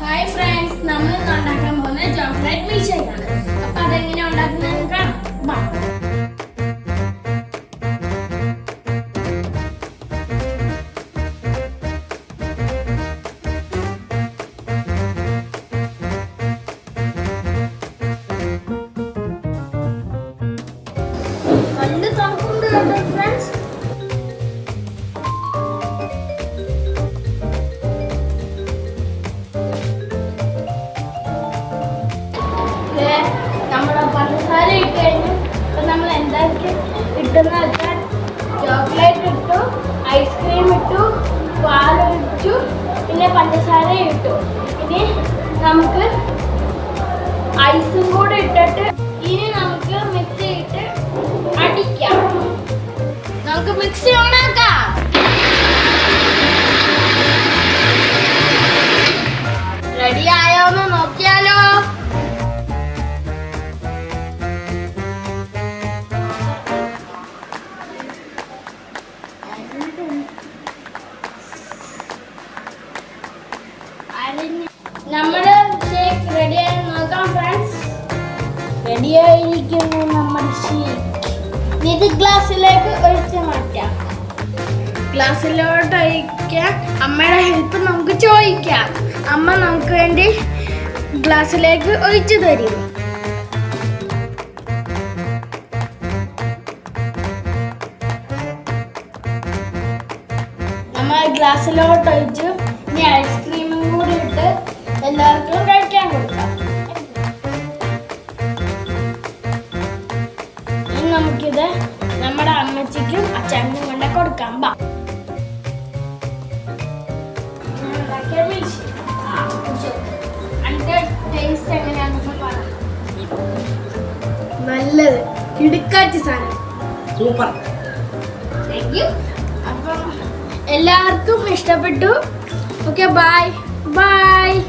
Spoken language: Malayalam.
ഹായ് ഫ്രണ്ട്സ് നമ്മൾ ഇന്ന് ഉണ്ടാക്കാൻ പോകുന്ന ചോക്ലേറ്റ് മിൽക്ക് ഷേക്ക് ആണ്. അപ്പൊ അതെങ്ങനെ ഉണ്ടാക്കുന്നതെന്ന് കാണാം. പണ്ട് തണുപ്പുണ്ട് നമ്മൾ കിട്ടുന്ന വെച്ചാൽ ചോക്ലേറ്റ് ഇട്ടു ഐസ്ക്രീം ഇട്ടു പാലൊഴിച്ചു പിന്നെ പഞ്ചസാര ഇട്ടു. ഇനി നമുക്ക് ഐസും കൂടെ ഇട്ടിട്ട് ഇനി നമുക്ക് മിക്സ് ചെയ്തിട്ട് അടിക്കാം. നമുക്ക് മിക്സി ഓണാക്കാം നമ്മുടെ ഷേക്ക് റെഡിയായി നോക്കാം ഫ്രണ്ട്സ് റെഡിയായിരിക്കുന്നു നമ്മുടെ ഷേക്ക് ഇത് ഗ്ലാസ്സിലേക്ക് ഒഴിച്ച് മാറ്റാം. ഗ്ലാസ്സിലോട്ട് ഒഴിക്കാൻ അമ്മയുടെ ഹെൽപ്പ് നമുക്ക് ചോദിക്കാം. അമ്മ നമുക്ക് വേണ്ടി ഗ്ലാസ്സിലേക്ക് ഒഴിച്ചു തരും. നമ്മൾ ഗ്ലാസ്സിലോട്ട് ഒഴിച്ചു ഇനി ഐസ്ക്രീമും കൂടി ഇട്ട് എല്ലാവർക്കും കഴിക്കാൻ കൊടുക്കാം. ഇനി നമുക്കിത് നമ്മുടെ അമ്മച്ചിക്കും അച്ഛനും കൊണ്ട് കൊടുക്കാം. ബാ. ടേസ്റ്റ് എങ്ങനെയാണെന്ന് പറ. നല്ലത്. കിടുക്കാച്ചി സാധനം. സൂപ്പർ. അപ്പം എല്ലാവർക്കും ഇഷ്ടപ്പെട്ടു. Okay bye bye